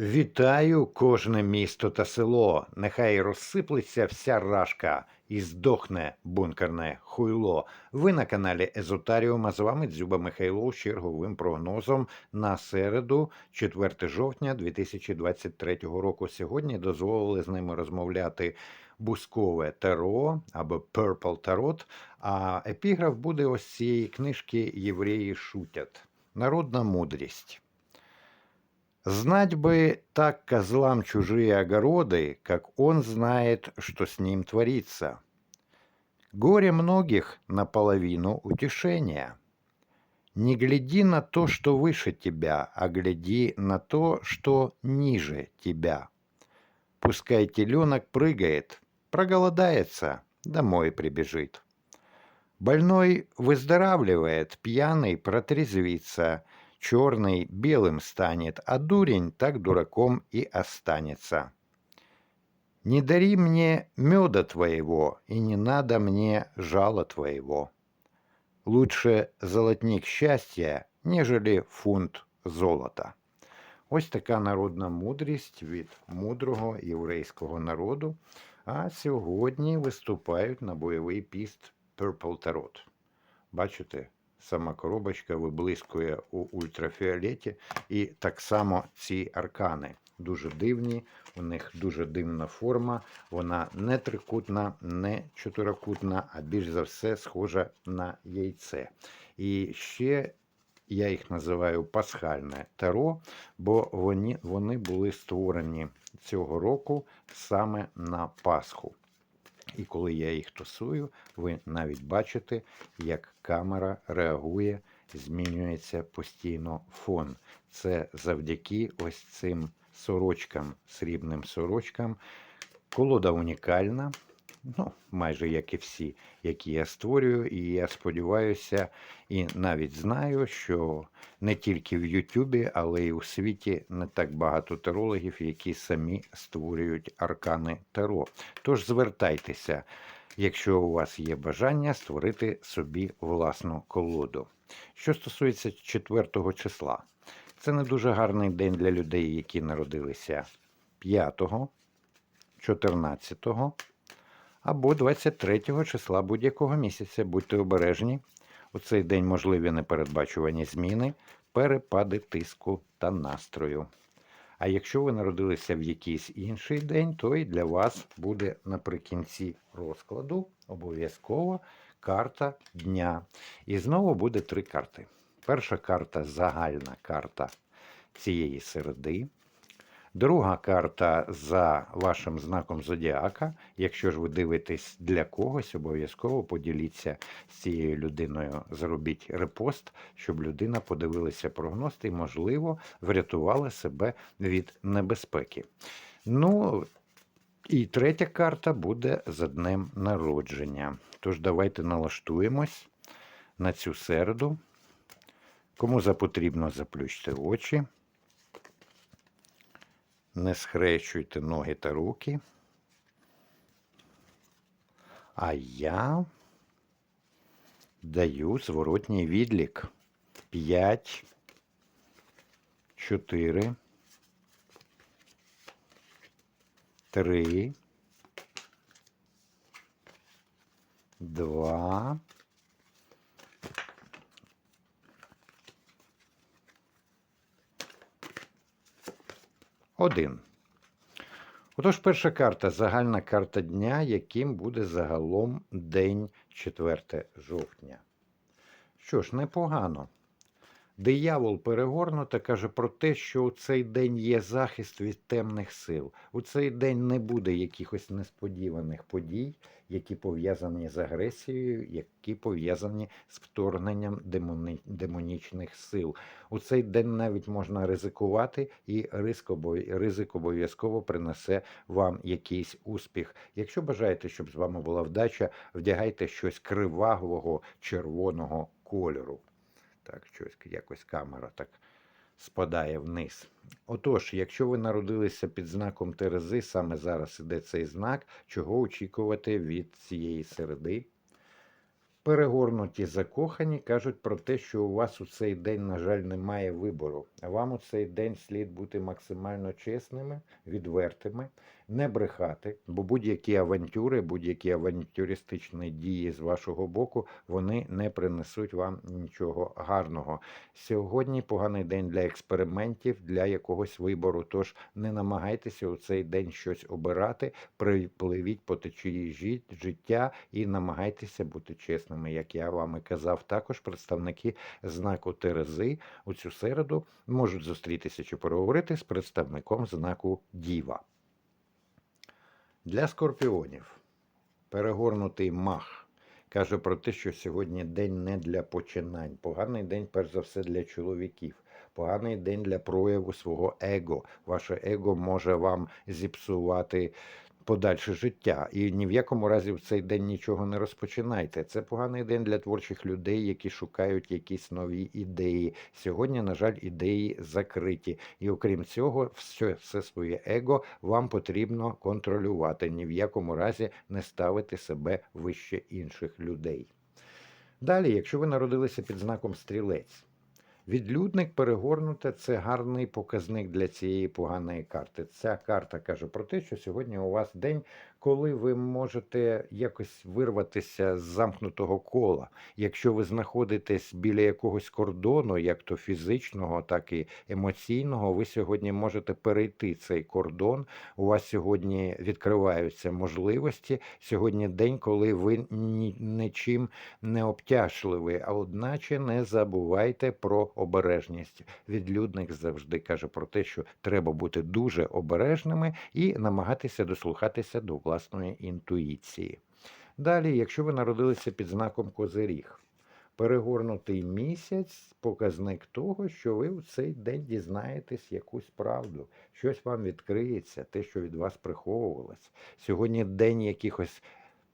Вітаю кожне місто та село. Нехай розсиплеться вся рашка і здохне бункерне хуйло. Ви на каналі Езотаріум, а з вами Дзюба Михайло з черговим прогнозом на середу, 4 жовтня 2023 року. Сьогодні дозволили з ними розмовляти бускове таро або Purple Tarot, а епіграф буде ось цієї книжки Євреї шутять. Народна мудрість. Знать бы так козлам чужие огороды, как он знает, что с ним творится. Горе многих наполовину утешения. Не гляди на то, что выше тебя, а гляди на то, что ниже тебя. Пускай теленок прыгает, проголодается, домой прибежит. Больной выздоравливает, пьяный протрезвится, черный белым станет, а дурень так дураком и останется. Не дари мне меда твоего, и не надо мне жала твоего. Лучше золотник счастья, нежели фунт золота. Ось така народна мудрість від мудрого єврейського народу. А сьогодні виступають на бойовий піст Purple Tarot. Бачите, сама коробочка виблискує у ультрафіолеті, і так само ці аркани. Дуже дивні, у них дуже дивна форма. Вона не трикутна, не чотирикутна, а більш за все схожа на яйце. І ще я їх називаю пасхальне таро, бо вони, вони були створені цього року саме на Пасху. І коли я їх тусую, ви навіть бачите, як камера реагує, змінюється постійно фон. Це завдяки ось цим сорочкам, срібним сорочкам. Колода унікальна, ну, майже як і всі, які я створюю. І я сподіваюся, і навіть знаю, що не тільки в Ютубі, але й у світі не так багато тарологів, які самі створюють аркани таро. Тож звертайтеся, якщо у вас є бажання створити собі власну колоду. Що стосується 4 числа, це не дуже гарний день для людей, які народилися 5, 14 або 23 числа будь-якого місяця. Будьте обережні. У цей день можливі непередбачувані зміни, перепади тиску та настрою. А якщо ви народилися в якийсь інший день, то і для вас буде наприкінці розкладу обов'язково карта дня. І знову буде три карти. Перша карта загальна карта цієї середи. Друга карта за вашим знаком зодіака. Якщо ж ви дивитесь для когось, обов'язково поділіться з цією людиною, зробіть репост, щоб людина подивилася прогноз і, можливо, врятувала себе від небезпеки. Ну, і третя карта буде за днем народження. Тож давайте налаштуємось на цю середу. Кому запотрібно, заплющте очі. Не схрещуйте ноги та руки. А я даю зворотній відлік. 5, 4, 3, 2, Один. Отож, перша карта загальна карта дня, яким буде загалом день 4 жовтня. Що ж, непогано. Диявол перегорнуто каже про те, що у цей день є захист від темних сил. У цей день не буде якихось несподіваних подій, які пов'язані з агресією, які пов'язані з вторгненням демони... демонічних сил. У цей день навіть можна ризикувати, і ризик обов'язково принесе вам якийсь успіх. Якщо бажаєте, щоб з вами була вдача, вдягайте щось кривавого червоного кольору. Так, щось якось камера так спадає вниз. Отож, якщо ви народилися під знаком Терези, саме зараз іде цей знак, чого очікувати від цієї середи. Перегорнуті закохані кажуть про те, що у вас у цей день, на жаль, немає вибору. Вам у цей день слід бути максимально чесними, відвертими, не брехати, бо будь-які авантюри, будь-які авантюристичні дії з вашого боку, вони не принесуть вам нічого гарного. Сьогодні поганий день для експериментів, для якогось вибору. Тож не намагайтеся у цей день щось обирати, припливіть по течії жит- життя і намагайтеся бути чесними. Як я вам і казав, також представники знаку Терези у цю середу можуть зустрітися чи переговорити з представником знаку Діва. Для скорпіонів перегорнутий мах каже про те, що сьогодні день не для починань. Поганий день, перш за все, для чоловіків. Поганий день для прояву свого его. Ваше его може вам зіпсувати подальше життя. І ні в якому разі в цей день нічого не розпочинайте. Це поганий день для творчих людей, які шукають якісь нові ідеї. Сьогодні, на жаль, ідеї закриті. І окрім цього, все, все своє его вам потрібно контролювати. Ні в якому разі не ставити себе вище інших людей. Далі, якщо ви народилися під знаком стрілець, Відлюдник перегорнуте це гарний показник для цієї поганої карти. Ця карта каже про те, що сьогодні у вас день, коли ви можете якось вирватися з замкнутого кола. Якщо ви знаходитесь біля якогось кордону, як то фізичного, так і емоційного, ви сьогодні можете перейти цей кордон. У вас сьогодні відкриваються можливості. Сьогодні день, коли ви ні, нічим не обтяжливі, а одначе не забувайте про обережність. Відлюдник завжди каже про те, що треба бути дуже обережними і намагатися дослухатися до власної інтуїції. Далі, якщо ви народилися під знаком Козиріг, перегорнутий місяць показник того, що ви в цей день дізнаєтесь якусь правду, щось вам відкриється, те, що від вас приховувалось. Сьогодні день якихось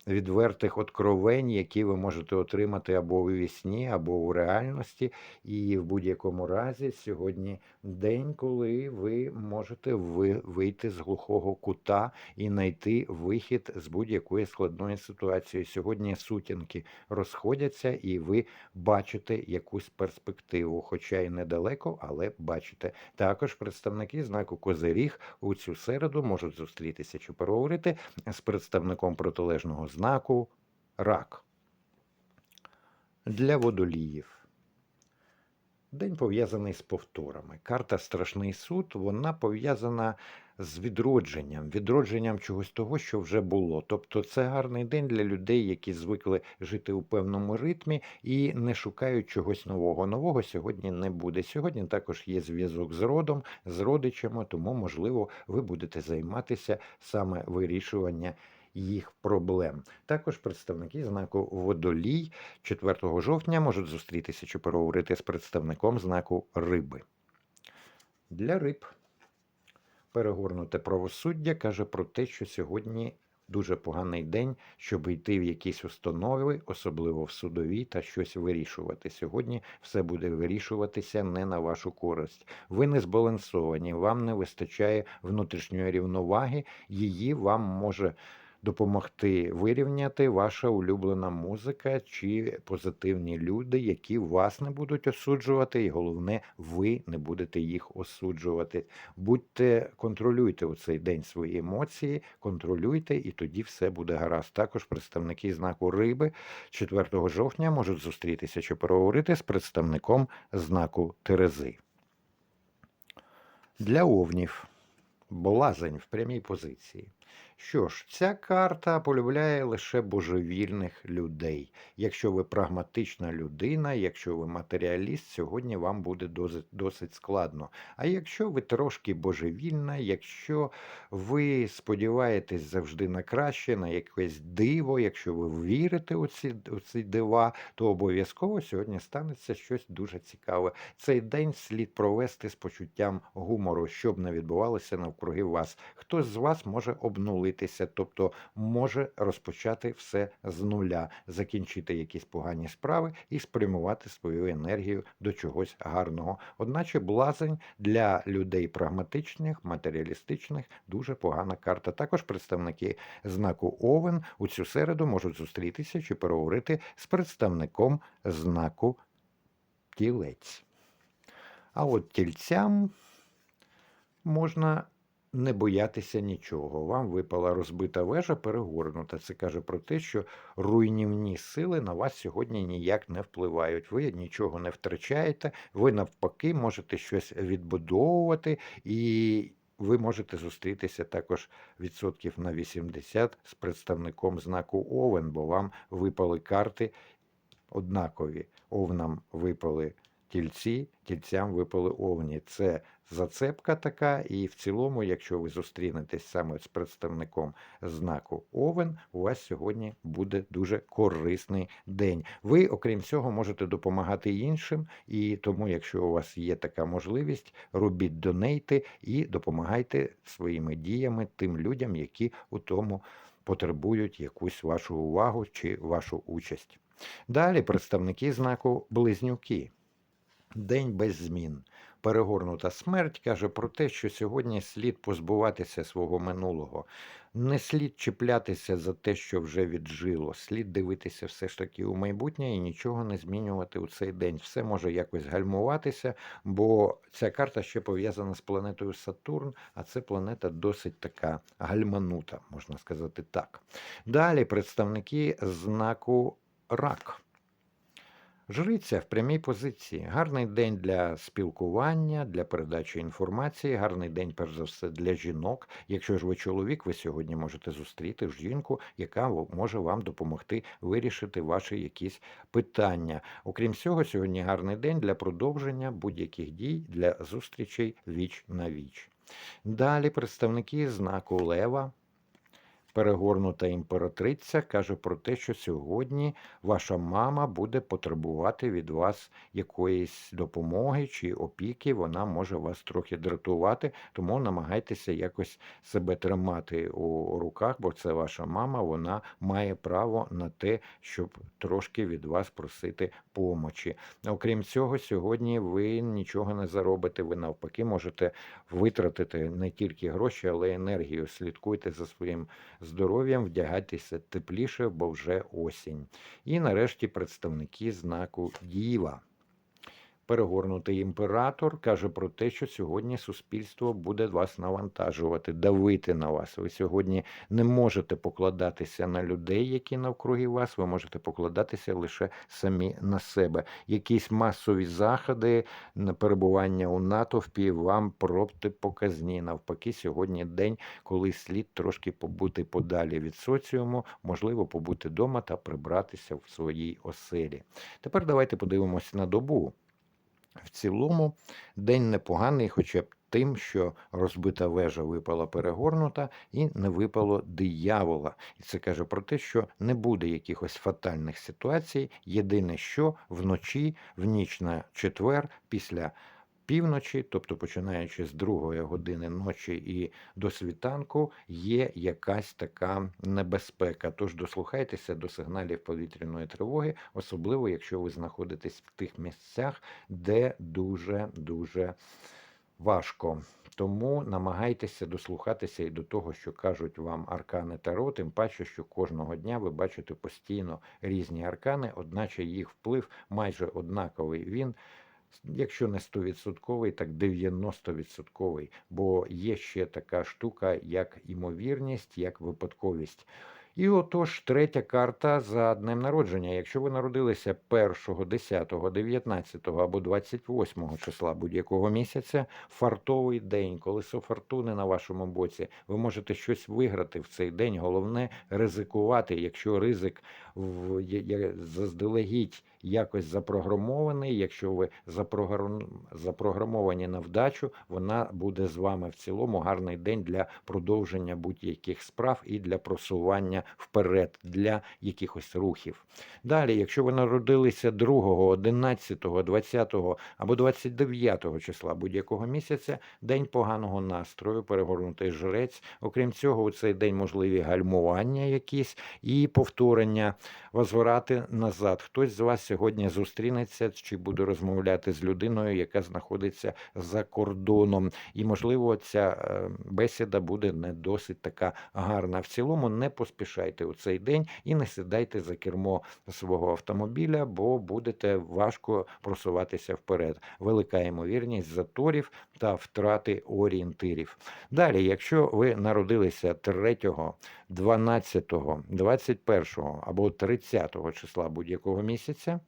відвертих откровень, які ви можете отримати або у вісні, або у реальності. І в будь-якому разі сьогодні день, коли ви можете ви- вийти з глухого кута і знайти вихід з будь-якої складної ситуації. Сьогодні сутінки розходяться, і ви бачите якусь перспективу, хоча й недалеко, але бачите. Також представники знаку Козиріг у цю середу можуть зустрітися чи переговорити з представником протилежного знаку рак. Для водоліїв. День пов'язаний з повторами. Карта Страшний суд вона пов'язана з відродженням, відродженням чогось того, що вже було. Тобто це гарний день для людей, які звикли жити у певному ритмі і не шукають чогось нового. Нового сьогодні не буде. Сьогодні також є зв'язок з родом, з родичами, тому, можливо, ви будете займатися саме вирішування їх проблем. Також представники знаку Водолій 4 жовтня можуть зустрітися чи переговорити з представником знаку Риби. Для риб перегорнуте правосуддя каже про те, що сьогодні дуже поганий день, щоб йти в якісь установи, особливо в судові, та щось вирішувати. Сьогодні все буде вирішуватися не на вашу користь. Ви не збалансовані, вам не вистачає внутрішньої рівноваги, її вам може допомогти вирівняти ваша улюблена музика чи позитивні люди, які вас не будуть осуджувати, і головне, ви не будете їх осуджувати. Будьте, контролюйте у цей день свої емоції, контролюйте, і тоді все буде гаразд. Також представники знаку риби 4 жовтня можуть зустрітися чи переговорити з представником знаку Терези. Для овнів. Блазень в прямій позиції. Що ж, ця карта полюбляє лише божевільних людей. Якщо ви прагматична людина, якщо ви матеріаліст, сьогодні вам буде досить, складно. А якщо ви трошки божевільна, якщо ви сподіваєтесь завжди на краще, на якесь диво, якщо ви вірите у ці, у ці дива, то обов'язково сьогодні станеться щось дуже цікаве. Цей день слід провести з почуттям гумору, щоб не відбувалося навкруги вас. Хтось з вас може обнадіяти обнулитися, тобто може розпочати все з нуля, закінчити якісь погані справи і спрямувати свою енергію до чогось гарного. Одначе блазень для людей прагматичних, матеріалістичних дуже погана карта. Також представники знаку Овен у цю середу можуть зустрітися чи переговорити з представником знаку Тілець. А от тільцям можна не боятися нічого. Вам випала розбита вежа, перегорнута. Це каже про те, що руйнівні сили на вас сьогодні ніяк не впливають. Ви нічого не втрачаєте, ви навпаки можете щось відбудовувати, і ви можете зустрітися також відсотків на 80 з представником знаку Овен, бо вам випали карти однакові. Овнам випали тільці, тільцям випали овні. Це зацепка така, і в цілому, якщо ви зустрінетесь саме з представником знаку Овен, у вас сьогодні буде дуже корисний день. Ви, окрім цього, можете допомагати іншим, і тому, якщо у вас є така можливість, робіть донейти і допомагайте своїми діями тим людям, які у тому потребують якусь вашу увагу чи вашу участь. Далі представники знаку Близнюки. День без змін. Перегорнута смерть каже про те, що сьогодні слід позбуватися свого минулого. Не слід чіплятися за те, що вже віджило. Слід дивитися все ж таки у майбутнє і нічого не змінювати у цей день. Все може якось гальмуватися, бо ця карта ще пов'язана з планетою Сатурн, а це планета досить така гальманута, можна сказати так. Далі представники знаку Рак. Жриця в прямій позиції. Гарний день для спілкування, для передачі інформації, гарний день, перш за все, для жінок. Якщо ж ви чоловік, ви сьогодні можете зустріти жінку, яка може вам допомогти вирішити ваші якісь питання. Окрім цього, сьогодні гарний день для продовження будь-яких дій для зустрічей віч на віч. Далі представники знаку Лева. Перегорнута імператриця каже про те, що сьогодні ваша мама буде потребувати від вас якоїсь допомоги чи опіки. Вона може вас трохи дратувати, тому намагайтеся якось себе тримати у руках, бо це ваша мама. Вона має право на те, щоб трошки від вас просити помочі. Окрім цього, сьогодні ви нічого не заробите. Ви навпаки можете витратити не тільки гроші, але й енергію. Слідкуйте за своїм здоров'ям, вдягайтеся тепліше, бо вже осінь. І нарешті представники знаку Діва. Перегорнутий імператор каже про те, що сьогодні суспільство буде вас навантажувати, давити на вас. Ви сьогодні не можете покладатися на людей, які навкруги вас. Ви можете покладатися лише самі на себе. Якісь масові заходи на перебування у натовпі вам протипоказні. Навпаки, сьогодні день, коли слід трошки побути подалі від соціуму, можливо, побути вдома та прибратися в своїй оселі. Тепер давайте подивимося на добу. В цілому день непоганий, хоча б тим, що розбита вежа випала перегорнута і не випало диявола. І це каже про те, що не буде якихось фатальних ситуацій. Єдине, що вночі, в ніч на четвер, після півночі, тобто починаючи з другої години ночі і до світанку, є якась така небезпека. Тож дослухайтеся до сигналів повітряної тривоги, особливо якщо ви знаходитесь в тих місцях, де дуже дуже важко. Тому намагайтеся дослухатися і до того, що кажуть вам аркани Таро, тим паче, що кожного дня ви бачите постійно різні аркани, одначе їх вплив майже однаковий. Він якщо не 100%, так 90%, бо є ще така штука, як імовірність, як випадковість. І отож, третя карта за днем народження. Якщо ви народилися 1, 10, 19 або 28 числа будь-якого місяця, фартовий день, колесо фортуни на вашому боці, ви можете щось виграти в цей день. Головне ризикувати. Якщо ризик в заздалегідь якось запрограмований, якщо ви запрограмовані на вдачу, вона буде з вами в цілому гарний день для продовження будь-яких справ і для просування вперед для якихось рухів. Далі, якщо ви народилися 2, 11, 20 або 29 числа будь-якого місяця, день поганого настрою, перегорнутий жрець. Окрім цього, у цей день можливі гальмування якісь і повторення, возврати назад. Хтось з вас сьогодні зустрінеться чи буде розмовляти з людиною, яка знаходиться за кордоном. І, можливо, ця е, бесіда буде не досить така гарна. В цілому не поспішайте у цей день і не сідайте за кермо свого автомобіля, бо будете важко просуватися вперед. Велика ймовірність заторів та втрати орієнтирів. Далі, якщо ви народилися 3, 12, 21 або 30 числа будь-якого місяця,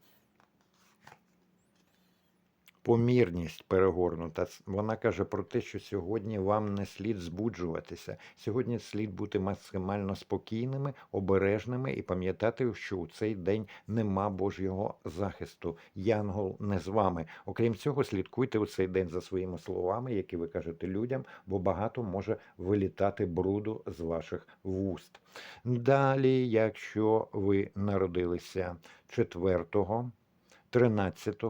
Помірність перегорнута. Вона каже про те, що сьогодні вам не слід збуджуватися. Сьогодні слід бути максимально спокійними, обережними і пам'ятати, що у цей день нема Божого захисту. Янгол не з вами. Окрім цього, слідкуйте у цей день за своїми словами, які ви кажете людям, бо багато може вилітати бруду з ваших вуст. Далі, якщо ви народилися 4, 13,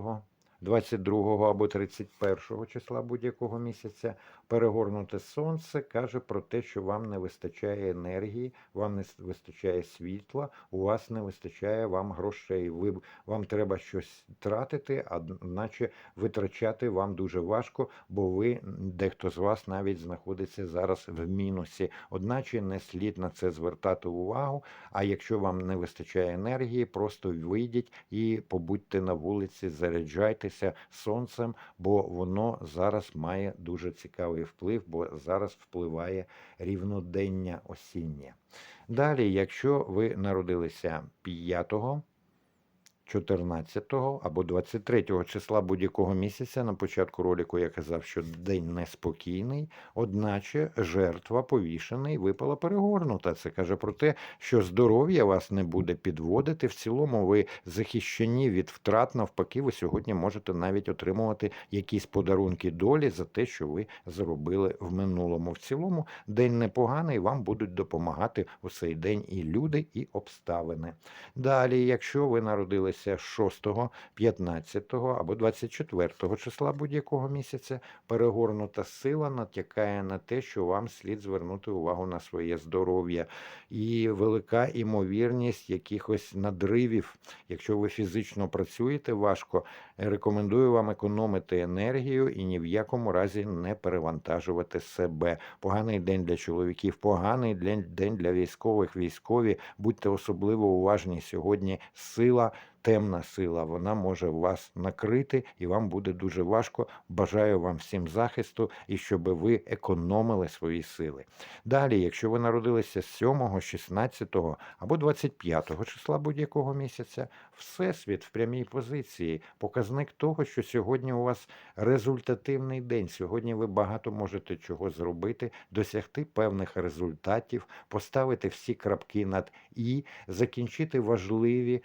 22 або 31 числа будь-якого місяця перегорнуте сонце каже про те, що вам не вистачає енергії, вам не вистачає світла, у вас не вистачає вам грошей. Ви, вам треба щось тратити, а наче витрачати вам дуже важко, бо ви, дехто з вас навіть знаходиться зараз в мінусі. Одначе не слід на це звертати увагу. А якщо вам не вистачає енергії, просто вийдіть і побудьте на вулиці, заряджайтеся сонцем, бо воно зараз має дуже цікавий вплив, бо зараз впливає рівнодення осіннє. Далі, якщо ви народилися 5, 14 або 23 числа будь-якого місяця на початку ролику я казав, що день неспокійний, одначе жертва повішений випала перегорнута. Це каже про те, що здоров'я вас не буде підводити. В цілому ви захищені від втрат. Навпаки, ви сьогодні можете навіть отримувати якісь подарунки долі за те, що ви зробили в минулому. В цілому день непоганий, вам будуть допомагати у цей день і люди, і обставини. Далі, якщо ви народилися 6, 15 або 24 числа будь-якого місяця, перегорнута сила натякає на те, що вам слід звернути увагу на своє здоров'я і велика імовірність якихось надривів. Якщо ви фізично працюєте важко, рекомендую вам економити енергію і ні в якому разі не перевантажувати себе. Поганий день для чоловіків, поганий день для військових. Військові будьте особливо уважні сьогодні. Сила. Темна сила, вона може вас накрити, і вам буде дуже важко. Бажаю вам всім захисту і щоб ви економили свої сили. Далі, якщо ви народилися 7, 16 або 25 числа будь-якого місяця, всесвіт в прямій позиції, показник того, що сьогодні у вас результативний день. Сьогодні ви багато можете чого зробити, досягти певних результатів, поставити всі крапки над і, закінчити важливі.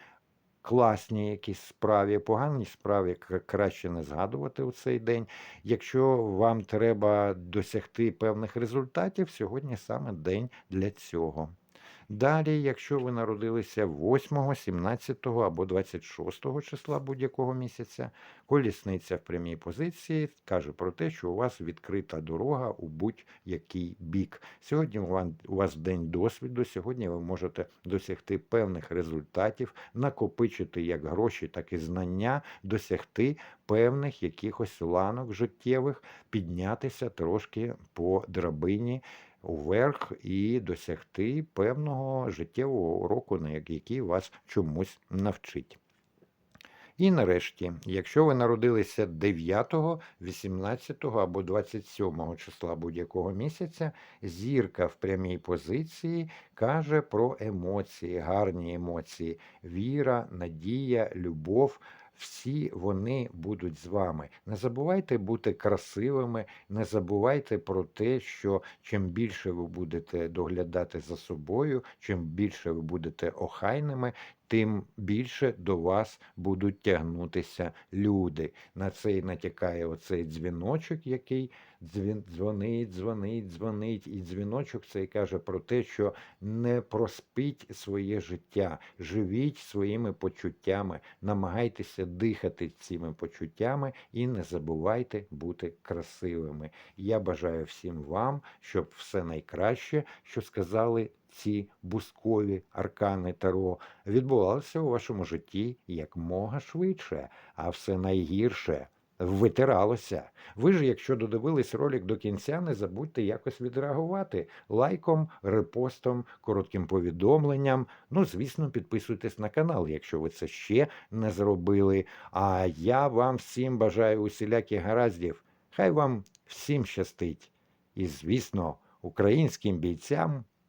Класні якісь справі, погані справі краще не згадувати у цей день. Якщо вам треба досягти певних результатів, сьогодні саме день для цього. Далі, якщо ви народилися 8, 17 або 26 числа будь-якого місяця, колісниця в прямій позиції каже про те, що у вас відкрита дорога у будь-який бік. Сьогодні у вас день досвіду, сьогодні ви можете досягти певних результатів, накопичити як гроші, так і знання, досягти певних якихось ланок життєвих, піднятися трошки по драбині уверх і досягти певного життєвого уроку, на який вас чомусь навчить. І нарешті, якщо ви народилися 9, 18 або 27 числа будь-якого місяця, зірка в прямій позиції каже про емоції, гарні емоції, віра, надія, любов. Всі вони будуть з вами. Не забувайте бути красивими, не забувайте про те, що чим більше ви будете доглядати за собою, чим більше ви будете охайними, тим більше до вас будуть тягнутися люди. На це натякає оцей дзвіночок, який дзвонить, дзвонить, дзвонить. І дзвіночок цей каже про те, що не проспіть своє життя, живіть своїми почуттями, намагайтеся дихати цими почуттями і не забувайте бути красивими. Я бажаю всім вам, щоб все найкраще, що сказали ці бускові аркани Таро, відбувалося у вашому житті якмога швидше, а все найгірше витиралося. Ви ж, якщо додивились ролик до кінця, не забудьте якось відреагувати лайком, репостом, коротким повідомленням. Ну, звісно, підписуйтесь на канал, якщо ви це ще не зробили. А я вам всім бажаю усіляких гараздів. Хай вам всім щастить. І, звісно, українським бійцям